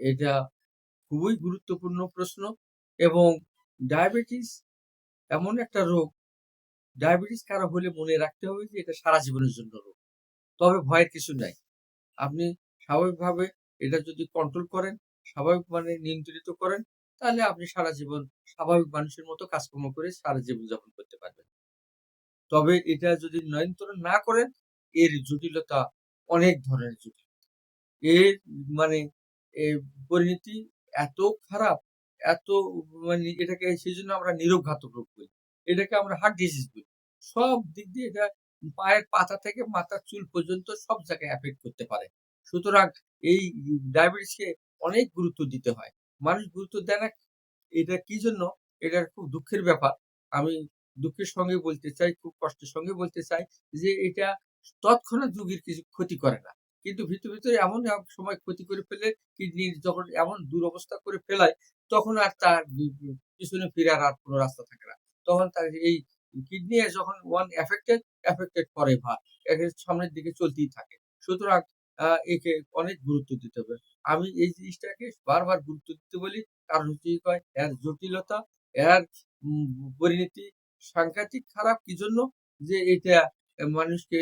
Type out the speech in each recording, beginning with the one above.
এটা খুবই গুরুত্বপূর্ণ প্রশ্ন এবং ডায়াবেটিস এমন একটা রোগ, ডায়াবেটিস কারও হলে মনে রাখতে হবে যে এটা সারা জীবনের জন্য রোগ। তবে ভয়ের কিছু নাই। আপনি স্বাভাবিকভাবে এটা যদি কন্ট্রোল করেন, স্বাভাবিক মানে নিয়ন্ত্রিত করেন, তাহলে আপনি সারা জীবন স্বাভাবিক মানুষের মতো কাজকর্ম করে সারা জীবন যাপন করতে পারবেন। তবে এটা যদি নিয়ন্ত্রণ না করেন, এর জটিলতা অনেক ধরনের জটিল। এর মানে পরিণতি এত খারাপ, এত মানে এটাকে সেই জন্য আমরা নীরব ঘাতক রোগ বলি। এটাকে আমরা হার্ট ডিজিজ বলি। সব দিক দিয়ে এটা পায়ের পাতা থেকে মাথার চুল পর্যন্ত সব জায়গায় এফেক্ট করতে পারে। সুতরাং এই ডায়াবেটিসকে অনেক গুরুত্ব দিতে হয়। মানুষ গুরুত্ব দেয় না এটা কি জন্য? এটা খুব দুঃখের ব্যাপার। আমি দুঃখের সঙ্গে বলতে চাই, খুব কষ্টের সঙ্গে বলতে চাই যে এটা তৎক্ষণাৎ রোগীর কিছু ক্ষতি করে না। কিন্তু ভিতরে ভিতরে এমন এক সময় ক্ষতি করে ফেলে কিডনির যখন এমন দুরবস্থা করে ফেলায়, তখন আর তার পিছনে ফেরার আর কোনো রাস্তা থাকে না। তখন তার এই কিডনি যখন ওয়ান এফেক্টেড এফেক্টেড করে ভা একের সামনের দিকে চলতেই থাকে। সুতরাং একে অনেক গুরুত্ব দিতে হবে। আমি এই জিনিসটাকে বারবার গুরুত্ব দিতে বলি, কারণ হচ্ছে কয়, এর জটিলতা, এর পরিণতি সাংঘাতিক খারাপ। কি জন্য? যে এটা মানুষকে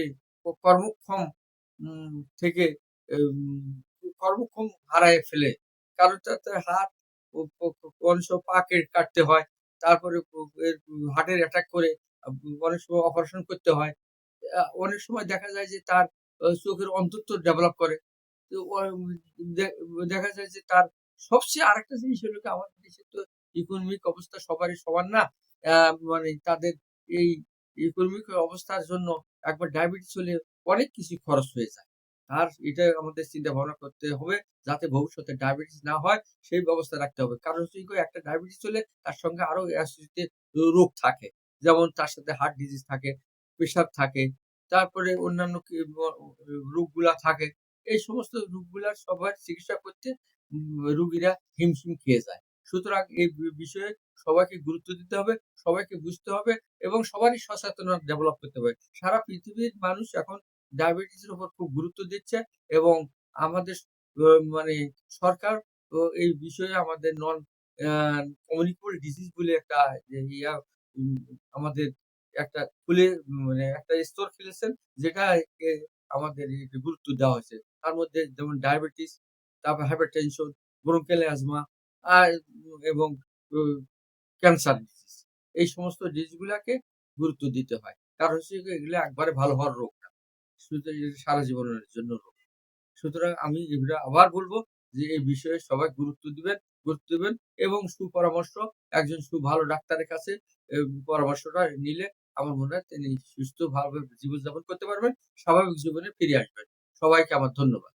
কর্মক্ষম থেকে কর্মক্ষম হারায় ফেলে। কারণ তাতে হাত অনেক সময় পা কাটতে হয়, তারপরে হার্টের অ্যাটাক করে অনেক সময় অপারেশন করতে হয়। অনেক সময় দেখা যায় যে তার চোখের অন্তত্ব ডেভেলপ করে। দেখা যায় যে তার সবচেয়ে আরেকটা জিনিস হলো কি, আমাদের দেশে তো ইকোনমিক অবস্থা সবারই সমান না। মানে তাদের এই ইকোনমিক অবস্থার জন্য একবার ডায়াবেটিস হলে অনেক কিছু খরচ হয়ে যায়। আর এটা আমাদের চিন্তা ভাবনা করতে হবে যাতে ভবিষ্যতে ডায়াবেটিস না হয়, সেই ব্যবস্থা রাখতে হবে। কারণ একটা ডায়াবেটিস হলে তার সঙ্গে আরও রোগ থাকে। যেমন তার সাথে হার্ট ডিজিজ থাকে প্রেশার থাকে, তারপরে অন্যান্য রোগগুলা থাকে। এই সমস্ত রোগগুলার সবার চিকিৎসা করতে রুগীরা হিমশিম খেয়ে যায়। সুতরাং এই বিষয়ে সবাইকে গুরুত্ব দিতে হবে, সবাইকে বুঝতে হবে এবং সবারই সচেতনতা ডেভেলপ করতে হবে। সারা পৃথিবীর মানুষ এখন ডায়াবেটিসের উপর খুব গুরুত্ব দিচ্ছে এবং আমাদের মানে সরকার এই বিষয়ে আমাদের নন কমিউনিকেবল ডিজিজ বলে একটা ইয়া আমাদের একটা খুলে মানে একটা স্তর খুলেছেন যেটা আমাদের গুরুত্ব দেওয়া হয়েছে। তার মধ্যে যেমন ডায়াবেটিস তারপর হাইপারটেনশন ব্রঙ্কেল অ্যাজমা এবং ক্যান্সার ডিজিজ এই সমস্ত ডিজিজগুলাকে গুরুত্ব দিতে হয়। কারণ হচ্ছে এগুলো একবারে ভালো হওয়ার রোগ। সারা জীবনের জন্য সুতরাং আমি এগুলো আবার বলব যে, এই বিষয়ে সবাই গুরুত্ব দিবেন গুরুত্ব দিবেন এবং সুপরামর্শ, একজন সু ভালো ডাক্তারের কাছে পরামর্শটা নিলে আমার মনে হয় তিনি সুস্থ ভাবে জীবনযাপন করতে পারবেন, স্বাভাবিক জীবনে ফিরে আসবেন। সবাইকে আমার ধন্যবাদ।